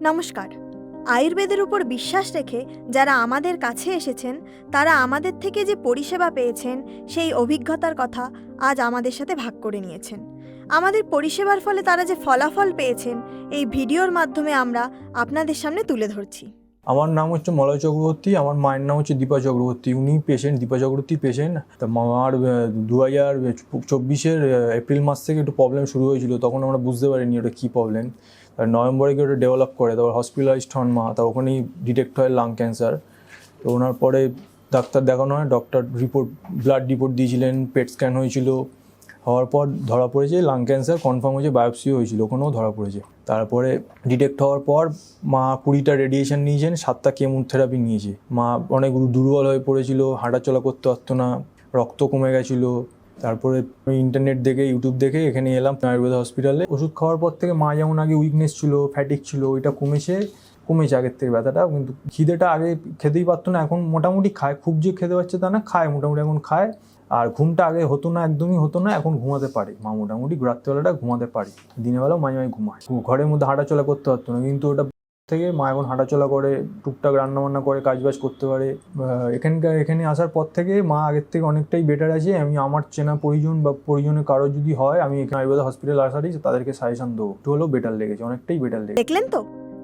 নমস্কার। আয়ুর্বেদের উপর বিশ্বাস রেখে যারা আমাদের কাছে এসেছেন, তারা আমাদের থেকে যে পরিষেবা পেয়েছেন, সেই অভিজ্ঞতার কথা আজ আমাদের সাথে ভাগ করে নিয়েছেন। আমাদের পরিষেবার ফলে তারা যে ফলাফল পেয়েছেন, এই ভিডিওর মাধ্যমে আমরা আপনাদের সামনে তুলে ধরছি। আমার নাম হচ্ছে মলয় চক্রবর্তী, আমার মায়ের নাম হচ্ছে দীপা চক্রবর্তী। উনি পেশেন্ট, দীপা চক্রবর্তী পেশেন্ট। তা আমার দু হাজার চব্বিশের এপ্রিল মাস থেকে একটু প্রবলেম শুরু হয়েছিল, তখন আমরা বুঝতে পারিনি ওটা কী প্রবলেম তার নভেম্বরে গিয়ে ওটা ডেভেলপ করে, তারপর হসপিটালাইজড হন মা, তা ওখানেই ডিটেক্ট হয় লাং ক্যান্সার তো ওনার পরে ডাক্তার দেখানো হয় ডক্টর রিপোর্ট ব্লাড রিপোর্ট দিয়েছিলেন পেট স্ক্যান হয়েছিল। হওয়ার পর ধরা পড়েছে লাং ক্যান্সার কনফার্ম হয়েছে বায়োপসিও হয়েছিল, ওখানেও ধরা পড়েছে। তারপরে ডিটেক্ট হওয়ার পর মা কুড়িটা রেডিয়েশন নিয়েছেন, সাতটা কেমোথেরাপি নিয়েছে। মা অনেক দুর্বল হয়ে পড়েছিল, হাঁটাচলা করতে পারতো না, রক্ত কমে গেছিল। তারপরে ইন্টারনেট দেখে ইউটিউব দেখে এখানে এলাম, আয়ুর্বেদ হসপিটালে ওষুধ খাওয়ার পর থেকে মা যেমন আগে উইকনেস ছিল ফ্যাটিক ছিল, ওইটা কমেছে কমেছে আগের থেকে ব্যথাটা, কিন্তু খিদেটা আগে খেতেই পারতো না, এখন মোটামুটি খায়, খুব যে খেতে পারছে তা না, খায়, মোটামুটি এখন খায়। আর ঘুমটা আগে হতো না, একদমই হতো না, এখন ঘুমাতে পারে। মা মোটামুটি রাত্রেবেলাটা ঘুমাতে পারে। দিনের বেলাও মাঝে মাঝে ঘুমায়। ঘরের মধ্যে হাঁটাচলা করতে পারতো না, কিন্তু ওটা থেকে মা এখন হাঁটাচলা করে, টুকটাক রান্না বান্না করে, কাজবাজ করতে পারে। এখানকার, এখানে আসার পর থেকে মা আগের থেকে অনেকটাই বেটার আছে। আমি আমার চেনা পরিজন বা পরিজনের কারও যদি হয়, আমি এখানে আয়ুর্বেদ হসপিটাল আসারই তাদেরকে সাজেশন দেবো। একটু হলেও বেটার লেগেছে, অনেকটাই বেটার লেগেছে। দেখলেন তো?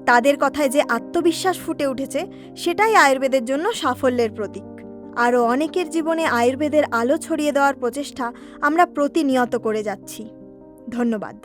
তাদের কথায় যে আত্মবিশ্বাস ফুটে উঠেছে, সেটাই আয়ুর্বেদের জন্য সাফল্যের প্রতীক। আরও অনেকের জীবনে আয়ুর্বেদের আলো ছড়িয়ে দেওয়ার প্রচেষ্টা আমরা প্রতিনিয়ত করে যাচ্ছি। ধন্যবাদ।